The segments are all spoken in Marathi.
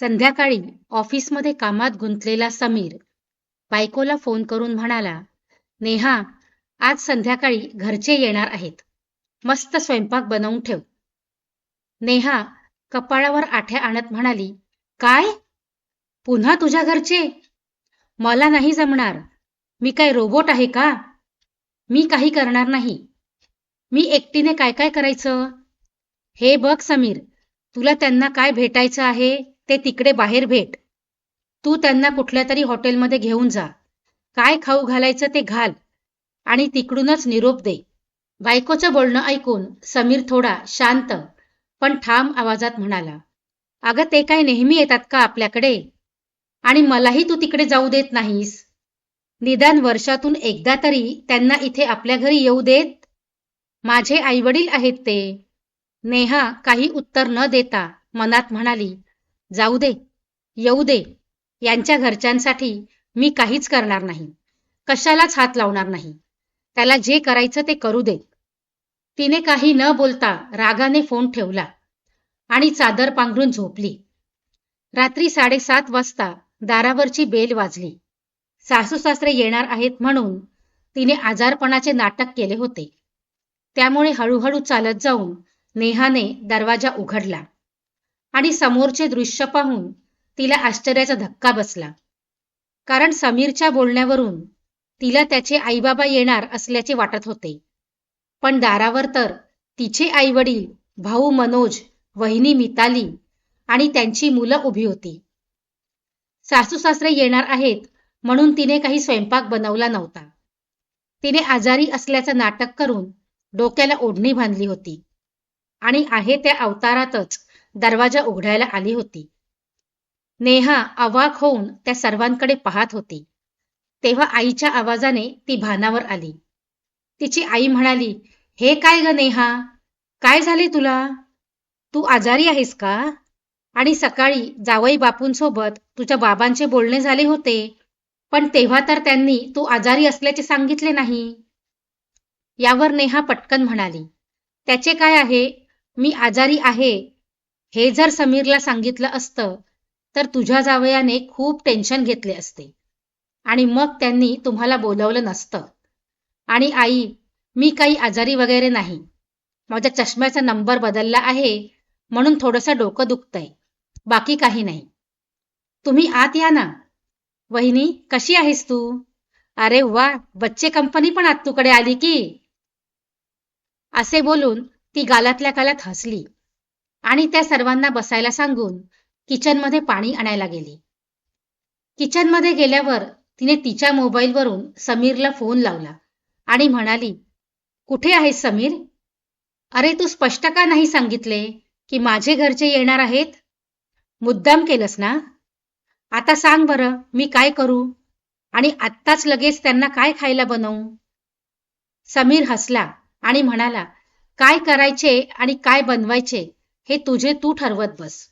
संध्याकाळी ऑफिसमध्ये कामात गुंतलेला समीर बायकोला फोन करून म्हणाला नेहा आज संध्याकाळी घरचे येणार आहेत. मस्त स्वयंपाक बनवून ठेव. नेहा कपाळावर आठ्या आणत म्हणाली काय? पुन्हा तुझ्या घरचे? मला नाही जमणार. मी काय रोबोट आहे का? मी काही करणार नाही. मी एकटीने काय काय करायचं? हे बघ समीर तुला त्यांना काय भेटायचं आहे? ते तिकडे बाहेर भेट. तू त्यांना कुठल्या तरी हॉटेलमध्ये घेऊन जा. काय खाऊ घालायचं ते घाल. आणि तिकडूनच निरोप दे. बायकोचं बोलणं ऐकून समीर थोडा शांत पण ठाम आवाजात म्हणाला अगं ते काय नेहमी येतात का आपल्याकडे? आणि मलाही तू तिकडे जाऊ देत नाहीस. निदान वर्षातून एकदा तरी त्यांना इथे आपल्या घरी येऊ देत? माझे आईवडील आहेत ते. नेहा काही उत्तर न देता मनात म्हणाली जाऊ दे येऊ दे. यांच्या घरच्यांसाठी मी काहीच करणार नाही. कशालाच हात लावणार नाही. त्याला जे करायचं ते करू दे. तिने काही न बोलता रागाने फोन ठेवला आणि चादर पांघरून झोपली. रात्री साडेसात वाजता दारावरची बेल वाजली. सासू सासरे येणार आहेत म्हणून तिने आजारपणाचे नाटक केले होते. त्यामुळे हळूहळू चालत जाऊन नेहाने दरवाजा उघडला. आणि समोरचे दृश्य पाहून तिला आश्चर्याचा धक्का बसला. कारण समीरच्या बोलण्यावरून तिला त्याचे आईबाबा येणार असल्याचे वाटत होते. पण दारावर तर तिचे आईवडील भाऊ मनोज वहिनी मिताली आणि त्यांची मुलं उभी होती. सासू सासरे येणार आहेत म्हणून तिने काही स्वयंपाक बनवला नव्हता. तिने आजारी असल्याचं नाटक करून डोक्याला ओढणी बांधली होती. आणि आहे त्या अवतारातच दरवाजा उघडायला आली होती. नेहा अवाक होऊन त्या सर्वांकडे पाहत होती. तेव्हा आईच्या आवाजाने ती भानावर आली. तिची आई म्हणाली हे काय ग नेहा? काय झाले तुला? तू आजारी आहेस का? आणि सकाळी जावई बापूंसोबत तुझ्या बाबांचे बोलणे झाले होते पण तेव्हा तर त्यांनी तू आजारी असल्याचे सांगितले नाही. यावर नेहा पटकन म्हणाली त्याचे काय आहे? मी आजारी आहे हे जर समीरला सांगितलं असतं तर तुझ्या जावयाने खूप टेन्शन घेतले असते. आणि मग त्यांनी तुम्हाला बोलवलं नसतं. आणि आई मी काही आजारी वगैरे नाही. माझ्या चष्म्याचा नंबर बदलला आहे म्हणून थोडंसं डोकं दुखतंय. बाकी काही नाही. तुम्ही आत या ना. वहिनी कशी आहेस तू? अरे वा बच्चे कंपनी पण आत तुकडे आली की. असे बोलून ती गालातल्या गालात हसली. आणि त्या सर्वांना बसायला सांगून किचनमध्ये पाणी आणायला गेली. किचनमध्ये गेल्यावर तिने तिच्या मोबाईलवरून समीरला फोन लावला आणि म्हणाली कुठे आहेस समीर? अरे तू स्पष्ट का नाही सांगितले की माझे घरचे येणार आहेत? मुद्दाम केलंस ना? आता सांग बरं मी काय करू? आणि आत्ताच लगेच त्यांना काय खायला बनवू? समीर हसला आणि म्हणाला काय करायचे आणि काय बनवायचे हे तुझे तू ठरवत बस.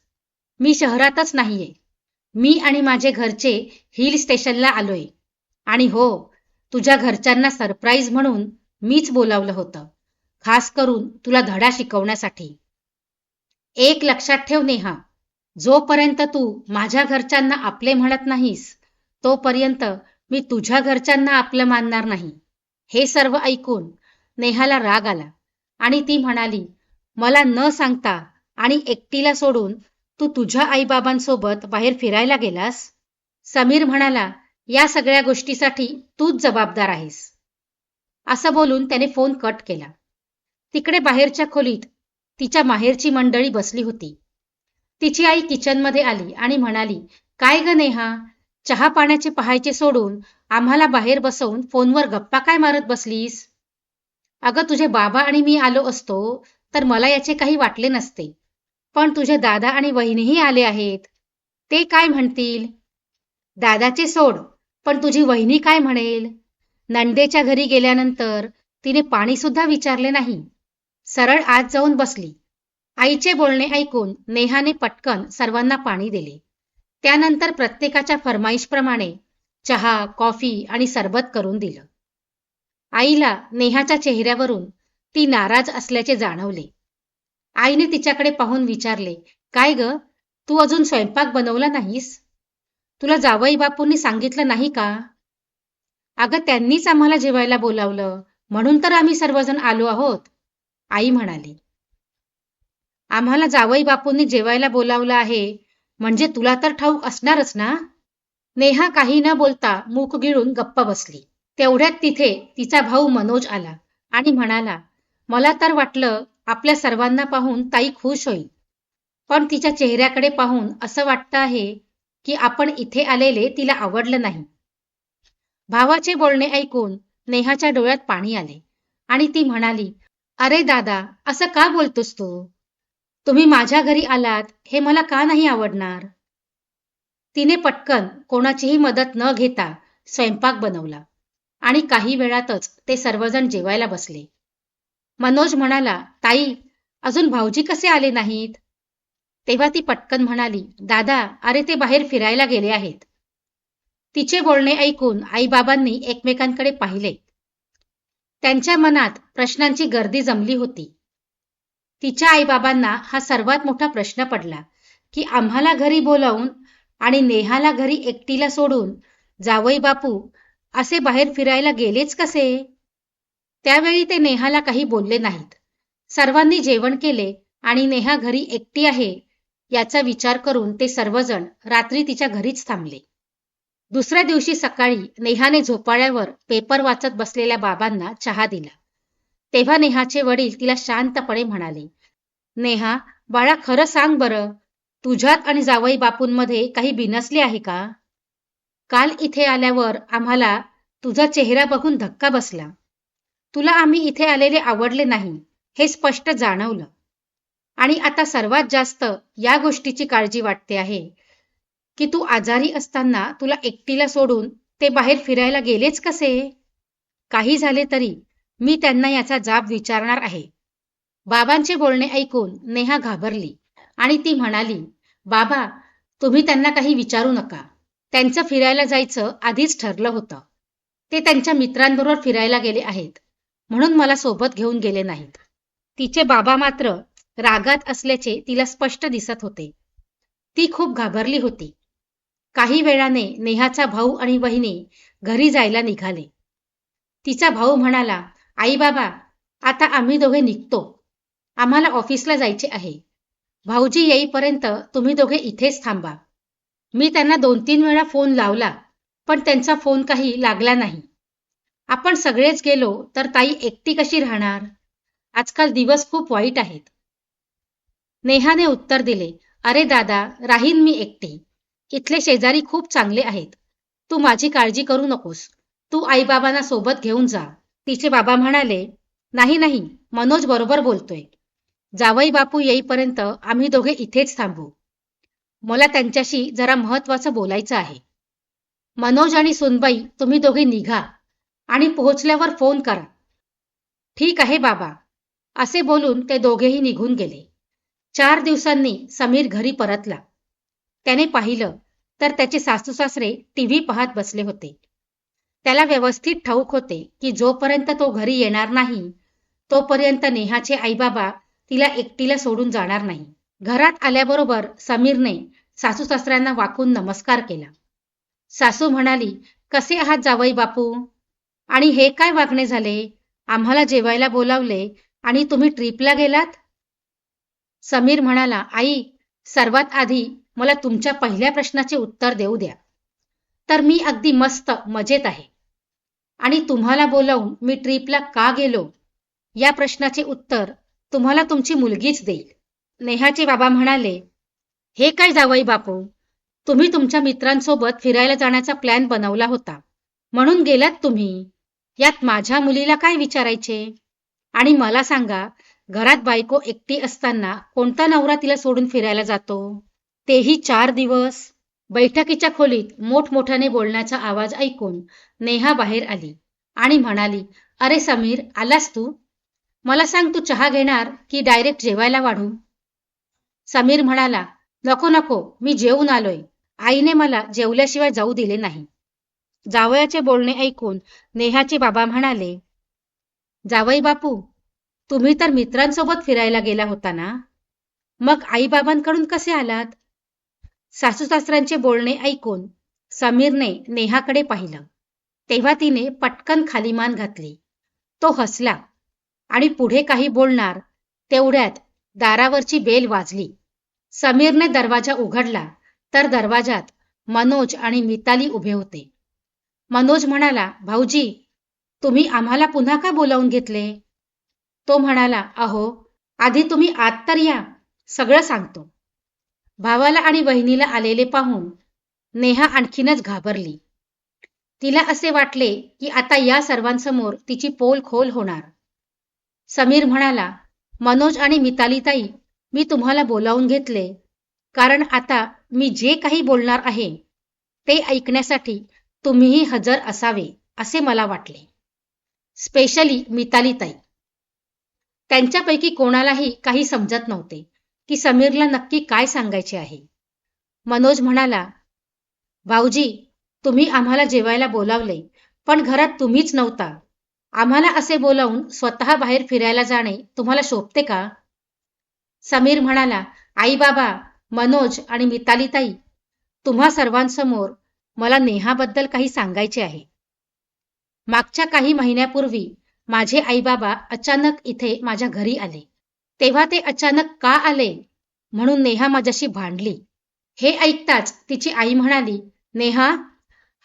मी शहरातच नाहीये. मी आणि माझे घरचे हिल स्टेशनला आलोय. आणि हो तुझ्या घरच्यांना सरप्राईज म्हणून मीच बोलावलं होतं खास करून तुला धडा शिकवण्यासाठी. एक लक्षात ठेव नेहा जोपर्यंत तू माझ्या घरच्यांना आपले म्हणत नाहीस तोपर्यंत मी तुझ्या घरच्यांना आपलं मानणार नाही. हे सर्व ऐकून नेहाला राग आला आणि ती म्हणाली मला न सांगता आणि एकटीला सोडून तू तुझ्या आईबाबांसोबत बाहेर फिरायला गेलास? समीर म्हणाला या सगळ्या गोष्टीसाठी तूच जबाबदार आहेस. असं बोलून त्याने फोन कट केला. तिकडे बाहेरच्या खोलीत तिच्या माहेरची मंडळी बसली होती. तिची आई किचनमध्ये आली आणि म्हणाली काय ग नेहा चहा पाण्याचे पहायचे सोडून आम्हाला बाहेर बसवून फोनवर गप्पा काय मारत बसलीस? अगं तुझे बाबा आणि मी आलो असतो तर मला याचे काही वाटले नसते. पण तुझे दादा आणि वहिनीही आले आहेत. ते काय म्हणतील? दादाचे सोड पण तुझी वहिनी काय म्हणेल? नंदेच्या घरी गेल्यानंतर तिने पाणी सुद्धा विचारले नाही. सरळ आत जाऊन बसली. आईचे बोलणे ऐकून नेहाने पटकन सर्वांना पाणी दिले. त्यानंतर प्रत्येकाच्या फरमाईशप्रमाणे चहा कॉफी आणि सरबत करून दिलं. आईला नेहाच्या चेहऱ्यावरून ती नाराज असल्याचे जाणवले. आईने तिच्याकडे पाहून विचारले काय ग तू अजून स्वयंपाक बनवला नाहीस? तुला जावई बापूंनी सांगितलं नाही का? अगं त्यांनीच आम्हाला जेवायला बोलावलं म्हणून तर आम्ही सर्वजण आलो आहोत आई म्हणाली. आम्हाला जावई बापूंनी जेवायला बोलावलं आहे म्हणजे तुला तर ठाऊक असणारच ना? नेहा काही न बोलता मूक गिळून गप्प बसली. तेवढ्यात तिथे तिचा भाऊ मनोज आला आणि म्हणाला मला तर वाटलं आपल्या सर्वांना पाहून ताई खुश होईल. पण तिच्या चेहऱ्याकडे पाहून असं वाटतं आहे की आपण इथे आलेले तिला आवडलं नाही. भावाचे बोलणे ऐकून नेहाच्या डोळ्यात पाणी आले आणि ती म्हणाली अरे दादा असं का बोलतोस तू? तुम्ही माझ्या घरी आलात हे मला का नाही आवडणार? तिने पटकन कोणाचीही मदत न घेता स्वयंपाक बनवला आणि काही वेळातच ते सर्वजण जेवायला बसले. मनोज म्हणाला ताई अजून भाऊजी कसे आले नाहीत? तेव्हा ती पटकन म्हणाली दादा अरे ते बाहेर फिरायला गेले आहेत. तिचे बोलणे ऐकून आईबाबांनी एकमेकांकडे पाहिले. त्यांच्या मनात प्रश्नांची गर्दी जमली होती. तिच्या आईबाबांना हा सर्वात मोठा प्रश्न पडला की आम्हाला घरी बोलावून आणि नेहाला घरी एकटीला सोडून जावई बापू असे बाहेर फिरायला गेलेच कसे? त्यावेळी ते नेहाला काही बोलले नाहीत. सर्वांनी जेवण केले आणि नेहा घरी एकटी आहे याचा विचार करून ते सर्वजण रात्री तिच्या घरीच थांबले. दुसऱ्या दिवशी सकाळी नेहाने झोपाळ्यावर पेपर वाचत बसलेल्या बाबांना चहा दिला. तेव्हा नेहाचे वडील तिला शांतपणे म्हणाले नेहा बाळा खरं सांग बरं तुझ्यात आणि जावई बापूंमध्ये काही बिनसले आहे का? काल इथे आल्यावर आम्हाला तुझा चेहरा बघून धक्का बसला. तुला आम्ही इथे आलेले आवडले नाही हे स्पष्ट जाणवलं. आणि आता सर्वात जास्त या गोष्टीची काळजी वाटते आहे की तू आजारी असताना तुला एकटीला सोडून ते बाहेर फिरायला गेलेच कसे? काही झाले तरी मी त्यांना याचा जाब विचारणार आहे. बाबांचे बोलणे ऐकून नेहा घाबरली आणि ती म्हणाली बाबा तुम्ही त्यांना काही विचारू नका. त्यांचं फिरायला जायचं आधीच ठरलं होतं. ते त्यांच्या मित्रांबरोबर फिरायला गेले आहेत. म्हणून मला सोबत घेऊन गेले नाहीत. तिचे बाबा मात्र रागात असल्याचे तिला स्पष्ट दिसत होते. ती खूप घाबरली होती. काही वेळाने नेहाचा भाऊ आणि वहिनी घरी जायला निघाले. तिचा भाऊ म्हणाला आई बाबा आता आम्ही दोघे निघतो. आम्हाला ऑफिसला जायचे आहे. भाऊजी येईपर्यंत तुम्ही दोघे इथेच थांबा. मी त्यांना दोन तीन वेळा फोन लावला पण त्यांचा फोन काही लागला नाही. आपण सगळेच गेलो तर ताई एकटी कशी राहणार? आजकाल दिवस खूप वाईट आहेत. नेहाने उत्तर दिले अरे दादा राहीन मी एकटी. इथले शेजारी खूप चांगले आहेत. तू माझी काळजी करू नकोस. तू आईबाबांना सोबत घेऊन जा. तिचे बाबा म्हणाले नाही नाही मनोज बरोबर बोलतोय. जावई बापू येईपर्यंत आम्ही दोघे इथेच थांबू. मला त्यांच्याशी जरा महत्वाचं बोलायचं आहे. मनोज आणि सुनबाई तुम्ही दोघे निघा. आणि पोहोचल्यावर फोन करा. ठीक आहे बाबा. असे बोलून ते दोघेही निघून गेले. चार दिवसांनी समीर घरी परतला. त्याने पाहिलं तर त्याचे सासू सासरे टीव्ही पाहत बसले होते. त्याला व्यवस्थित ठाऊक होते की जोपर्यंत तो घरी येणार नाही तोपर्यंत नेहाचे आईबाबा तिला एकटीला सोडून जाणार नाही. घरात आल्याबरोबर समीरने सासू सासऱ्यांना वाकून नमस्कार केला. सासू म्हणाली कसे आहात जावई बापू? आणि हे काय वागणे झाले? आम्हाला जेवायला बोलावले आणि तुम्ही ट्रिपला गेलात? समीर म्हणाला आई सर्वात आधी मला तुमच्या पहिल्या प्रश्नाचे उत्तर देऊ द्या. तर मी अगदी मस्त मजेत आहे. आणि तुम्हाला बोलावून मी ट्रिपला का गेलो? या प्रश्नाचे उत्तर तुम्हाला तुमची मुलगीच देईल. नेहाचे बाबा म्हणाले हे काय जावई बापू? तुम्ही तुमच्या मित्रांसोबत फिरायला जाण्याचा प्लॅन बनवला होता. म्हणून गेलात तुम्ही. यात माझ्या मुलीला काय विचारायचे? आणि मला सांगा घरात बायको एकटी असताना कोणता नवरा तिला सोडून फिरायला जातो? तेही चार दिवस. बैठकीच्या खोलीत मोठमोठ्याने बोलण्याचा आवाज ऐकून नेहा बाहेर आली आणि म्हणाली अरे समीर आलास तू? मला सांग तू चहा घेणार की डायरेक्ट जेवायला वाढू? समीर म्हणाला नको नको मी जेवून आलोय. आईने मला जेवल्याशिवाय जाऊ दिले नाही. जावयाचे बोलणे ऐकून नेहाचे बाबा म्हणाले जावई बापू तुम्ही तर मित्रांसोबत फिरायला गेला होता ना? मग आईबाबांकडून कसे आलात? सासू सासऱ्यांचे बोलणे ऐकून समीरने नेहाकडे पाहिलं. तेव्हा तिने पटकन खाली मान घातली. तो हसला आणि पुढे काही बोलणार तेवढ्यात दारावरची बेल वाजली. समीरने दरवाजा उघडला तर दरवाजात मनोज आणि मिताली उभे होते. मनोज म्हणाला भाऊजी तुम्ही आम्हाला पुन्हा का बोलावून घेतले? तो म्हणाला अहो आधी तुम्ही आत तर या सगळं सांगतो. भावाला आणि वहिनीला आलेले पाहून नेहा आणखीनच घाबरली. तिला असे वाटले की आता या सर्वांसमोर तिची पोल खोल होणार. समीर म्हणाला मनोज आणि मितालीताई मी तुम्हाला बोलावून घेतले कारण आता मी जे काही बोलणार आहे ते ऐकण्यासाठी तुम्हीही हजर असावे असे मला वाटले. स्पेशली मितालीताई त्यांच्यापैकी कोणालाही काही समजत नव्हते की समीरला नक्की काय सांगायचे आहे. मनोज म्हणाला भाऊजी तुम्ही आम्हाला जेवायला बोलावले पण घरात तुम्हीच नव्हता. आम्हाला असे बोलावून स्वतः बाहेर फिरायला जाणे तुम्हाला शोभते का? समीर म्हणाला आई बाबा मनोज आणि मितालीताई तुम्हा सर्वांसमोर मला नेहाबद्दल काही सांगायचे आहे. मागच्या काही महिन्यापूर्वी माझे आईबाबा अचानक इथे माझ्या घरी आले. तेव्हा ते अचानक का आले म्हणून नेहा माझ्याशी भांडली. हे ऐकताच तिची आई म्हणाली नेहा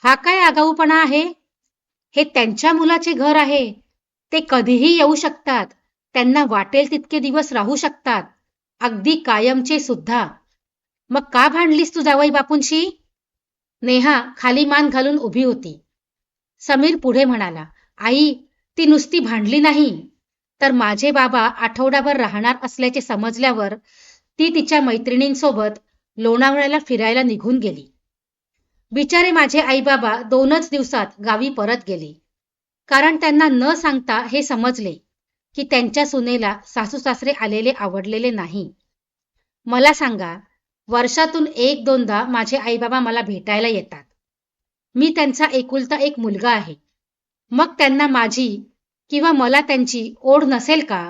हा काय आगाऊपणा आहे? हे त्यांच्या मुलाचे घर आहे. ते कधीही येऊ शकतात. त्यांना वाटेल तितके दिवस राहू शकतात. अगदी कायमचे सुद्धा. मग का भांडलीस तू जावई बापूंशी? नेहा खाली मान घालून उभी होती. समीर पुढे म्हणाला आई ती नुसती भांडली नाही. तर माझे बाबा आठवडाभर राहणार असल्याचे समजल्यावर ती तिच्या मैत्रिणींसोबत लोणावळ्याला फिरायला निघून गेली. बिचारे माझे आईबाबा दोनच दिवसात गावी परत गेले. कारण त्यांना न सांगता हे समजले की त्यांच्या सुनेला सासू सासरे आलेले आवडलेले नाही. मला सांगा वर्षातून एक दोनदा माझे आईबाबा मला भेटायला येतात. मी त्यांचा एकुलता एक मुलगा आहे. मग त्यांना माझी किंवा मला त्यांची ओढ नसेल का?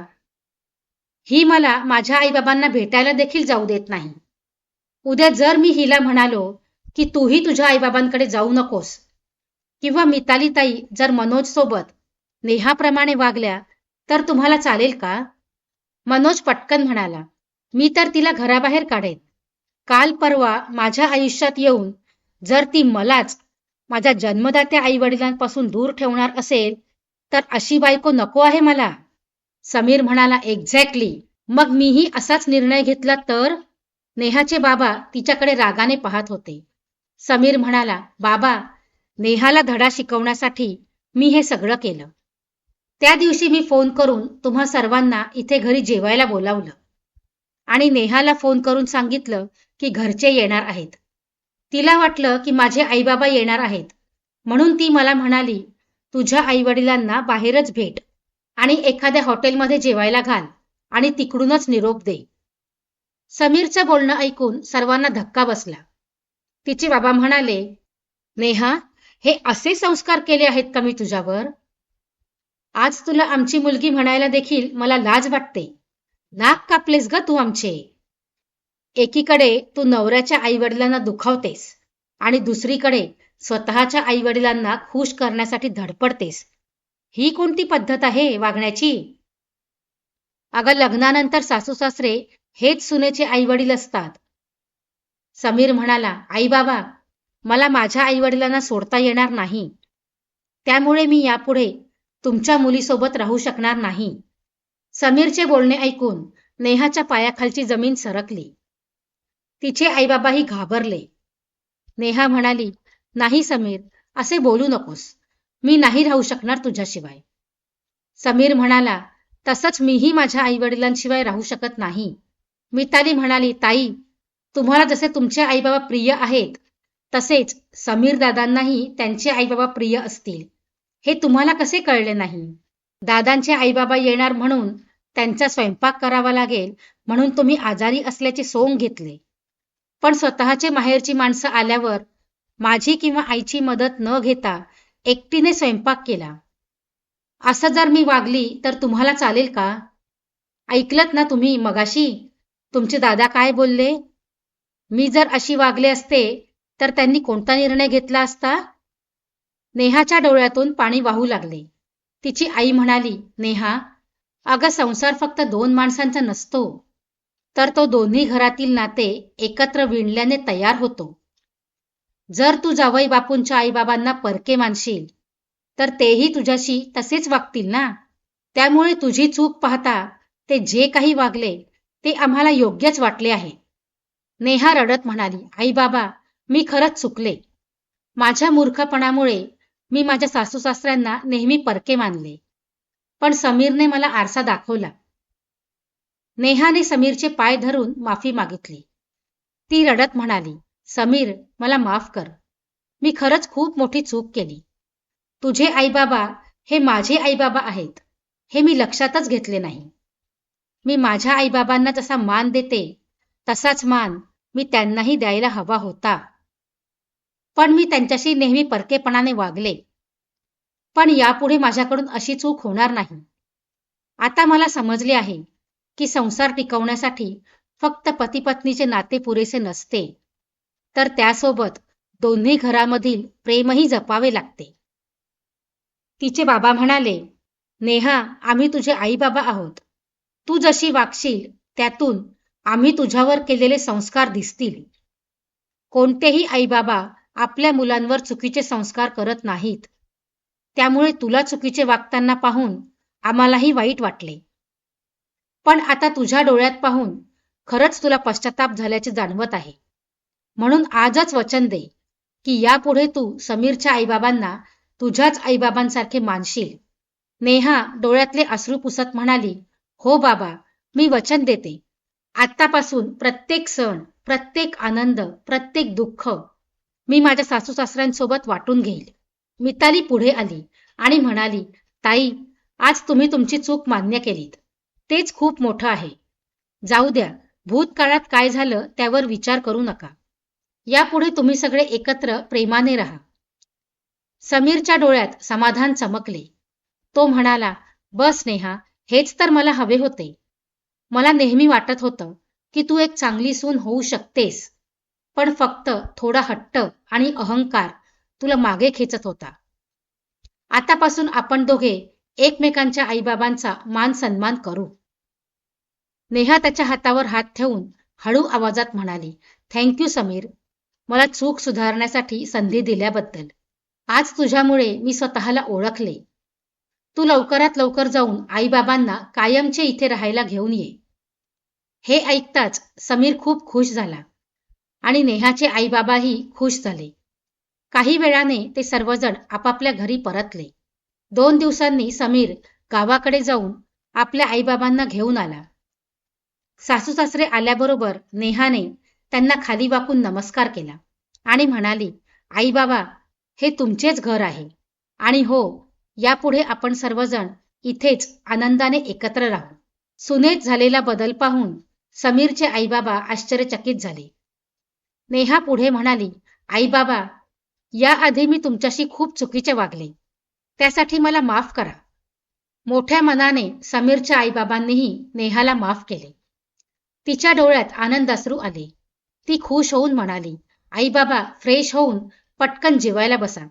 ही मला माझ्या आईबाबांना भेटायला देखील जाऊ देत नाही. उद्या जर मी हिला म्हणालो की तूही तुझ्या आईबाबांकडे जाऊ नकोस किंवा मितालीताई जर मनोज सोबत नेहाप्रमाणे वागल्या तर तुम्हाला चालेल का? मनोज पटकन म्हणाला मी तर तिला घराबाहेर काढेन. काल परवा माझ्या आयुष्यात येऊन जर ती मलाच माझ्या जन्मदात्या आई वडिलांपासून दूर ठेवणार असेल तर अशी बायको नको आहे मला. समीर म्हणाला एक्झॅक्टली मग मीही असाच निर्णय घेतला तर? नेहाचे बाबा तिच्याकडे रागाने पाहत होते. समीर म्हणाला बाबा नेहाला धडा शिकवण्यासाठी मी हे सगळं केलं. त्या दिवशी मी फोन करून तुम्हा सर्वांना इथे घरी जेवायला बोलावलं आणि नेहाला फोन करून सांगितलं की घरचे येणार आहेत. तिला वाटलं की माझे आईबाबा येणार आहेत. म्हणून ती मला म्हणाली तुझ्या आईवडिलांना बाहेरच भेट आणि एखाद्या हॉटेलमध्ये जेवायला घाल आणि तिकडूनच निरोप दे. समीरचं बोलणं ऐकून सर्वांना धक्का बसला. तिचे बाबा म्हणाले नेहा हे असे संस्कार केले आहेत का मी तुझ्यावर? आज तुला आमची मुलगी म्हणायला देखील मला लाज वाटते. नाक कापलेस ग तू आमचे. एकीकडे तू नवऱ्याच्या आईवडिलांना दुखावतेस आणि दुसरीकडे स्वतःच्या आईवडिलांना खुश करण्यासाठी धडपडतेस. ही कोणती पद्धत आहे वागण्याची? अगं लग्नानंतर सासू सासरे हेच सुनेचे आईवडील असतात. समीर म्हणाला आई बाबा मला माझ्या आईवडिलांना सोडता येणार नाही. त्यामुळे मी यापुढे तुमच्या मुलीसोबत राहू शकणार नाही. समीरचे बोलणे ऐकून नेहाच्या पायाखालची जमीन सरकली. तिचे आईबाबाही घाबरले. नेहा म्हणाली नाही समीर असे बोलू नकोस. मी नाही राहू शकणार तुझ्याशिवाय. समीर म्हणाला तसंच मीही माझ्या आईवडिलांशिवाय राहू शकत नाही. मिताली म्हणाली ताई तुम्हाला जसे तुमचे आईबाबा प्रिय आहेत तसेच समीर दादांनाही त्यांचे आईबाबा प्रिय असतील. हे तुम्हाला कसे कळले नाही? दादांचे आईबाबा येणार म्हणून त्यांचा स्वयंपाक करावा लागेल म्हणून तुम्ही आजारी असल्याचे सोंग घेतले. पण स्वतःचे माहेरची माणसं आल्यावर माझी किंवा आईची मदत न घेता एकटीने स्वयंपाक केला. असं जर मी वागली तर तुम्हाला चालेल का? ऐकलत ना तुम्ही मगाशी? तुमचे दादा काय बोलले? मी जर अशी वागले असते तर त्यांनी कोणता निर्णय घेतला असता? नेहाच्या डोळ्यातून पाणी वाहू लागले. तिची आई म्हणाली नेहा अगं संसार फक्त दोन माणसांचा नसतो. तर तो दोन्ही घरातील नाते एकत्र विणल्याने तयार होतो. जर तू जावई बापूंच्या आईबाबांना परके मानशील तर तेही तुझ्याशी तसेच वागतील ना? त्यामुळे तुझी चूक पाहता ते जे काही वागले ते आम्हाला योग्यच वाटले आहे. नेहा रडत म्हणाली आई बाबा मी खरंच चुकले. माझ्या मूर्खपणामुळे मी माझ्या सासू सासऱ्यांना नेहमी परके मानले. पण समीरने मला आरसा दाखवला. नेहाने समीरचे पाय धरून माफी मागितली. ती रडत म्हणाली समीर मला माफ कर. मी खरंच खूप मोठी चूक केली. तुझे आईबाबा हे माझे आईबाबा आहेत. हे मी लक्षातच घेतले नाही. मी माझ्या आईबाबांना जसा मान देते तसाच मान मी त्यांनाही द्यायला हवा होता. पण मी त्यांच्याशी नेहमी परकेपणाने वागले. पण यापुढे माझ्याकडून अशी चूक होणार नाही. आता मला समजले आहे की संसार टिकवण्यासाठी फक्त पतीपत्नीचे नाते पुरेसे नसते. तर त्यासोबत दोन्ही घरामधील प्रेमही जपावे लागते. तिचे बाबा म्हणाले नेहा आम्ही तुझे आई बाबा आहोत. तू जशी वागशील त्यातून आम्ही तुझ्यावर केलेले संस्कार दिसतील. कोणतेही आईबाबा आपल्या मुलांवर चुकीचे संस्कार करत नाहीत. त्यामुळे तुला चुकीचे वागताना पाहून आम्हालाही वाईट वाटले. पण आता तुझ्या डोळ्यात पाहून खरंच तुला पश्चाताप झाल्याचे जाणवत आहे. म्हणून आजच वचन दे की यापुढे तू समीरच्या आईबाबांना तुझ्याच आईबाबांसारखे मानशील. नेहा डोळ्यातले अश्रू पुसत म्हणाली हो बाबा मी वचन देते. आत्तापासून प्रत्येक सण प्रत्येक आनंद प्रत्येक दुःख मी माझ्या सासू सासऱ्यांसोबत वाटून घेईल. मिताली पुढे आली आणि म्हणाली ताई आज तुम्ही तुमची चूक मान्य केलीत. तेच खूप मोठं आहे. जाऊ द्या भूतकाळात काय झालं त्यावर विचार करू नका. यापुढे तुम्ही सगळे एकत्र प्रेमाने राहा. समीरच्या डोळ्यात समाधान चमकले. तो म्हणाला बस नेहा हेच तर मला हवे होते. मला नेहमी वाटत होतं की तू एक चांगली सून होऊ शकतेस. पण फक्त थोडा हट्ट आणि अहंकार तुला मागे खेचत होता. आतापासून आपण दोघे एकमेकांच्या आईबाबांचा मान सन्मान करू. नेहा त्याच्या हातावर हात ठेवून हळू आवाजात म्हणाली थँक्यू समीर. मला चूक सुधारण्यासाठी संधी दिल्याबद्दल. आज तुझ्यामुळे मी स्वतःला ओळखले. तू लवकरात लवकर जाऊन आईबाबांना कायमचे इथे राहायला घेऊन ये. हे ऐकताच समीर खूप खुश झाला आणि नेहाचे आईबाबाही खुश झाले. काही वेळाने ते सर्वजण आपापल्या घरी परतले. दोन दिवसांनी समीर गावाकडे जाऊन आपल्या आईबाबांना घेऊन आला. सासू सासरे आल्याबरोबर नेहाने त्यांना खाली वाकून नमस्कार केला आणि म्हणाली आई बाबा हे तुमचेच घर आहे. आणि हो यापुढे आपण सर्वजण इथेच आनंदाने एकत्र राहू. सुनेत झालेला बदल पाहून समीरचे आईबाबा आश्चर्यचकित झाले. नेहा पुढे म्हणाली आई बाबा याआधी मी तुमच्याशी खूप चुकीचे वागले. त्यासाठी मला माफ करा. मोठ्या मनाने समीरच्या आईबाबांनीही नेहाला माफ केले. तिच्या डोळ्यात आनंद आले. ती खुश होऊन म्हणाली आई बाबा फ्रेश होऊन पटकन जेवायला बसा.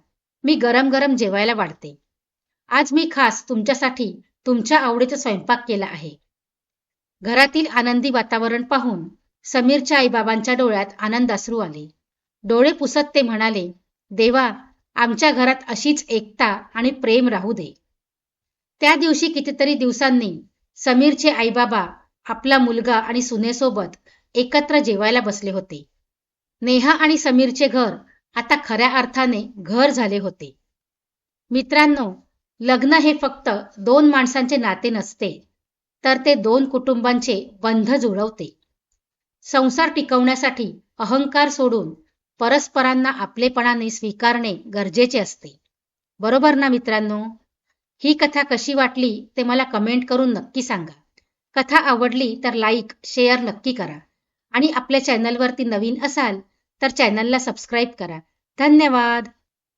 मी गरम गरम जेवायला वाढते. आज मी खास तुमच्यासाठी तुमच्या आवडीचा स्वयंपाक केला आहे. घरातील आनंदी वातावरण पाहून समीरच्या आईबाबांच्या डोळ्यात आनंद आले. डोळे पुसत ते म्हणाले देवा आमच्या घरात अशीच एकता आणि प्रेम राहू दे. त्या दिवशी कितीतरी दिवसांनी समीरचे आईबाबा आपला मुलगा आणि सुनेसोबत एकत्र जेवायला बसले होते. नेहा आणि समीरचे घर आता खऱ्या अर्थाने घर झाले होते. मित्रांनो लग्न हे फक्त दोन माणसांचे नाते नसते तर ते दोन कुटुंबांचे बंध जुळवते. संसार टिकवण्यासाठी अहंकार सोडून परस्परांना आपलेपणाने स्वीकारणे गरजेचे असते. बरोबर ना मित्रांनो? ही कथा कशी वाटली ते मला कमेंट करून नक्की सांगा. कथा आवडली तर लाईक शेअर नक्की करा. आणि आपल्या चॅनलवरती नवीन असाल तर चॅनलला सबस्क्राईब करा. धन्यवाद!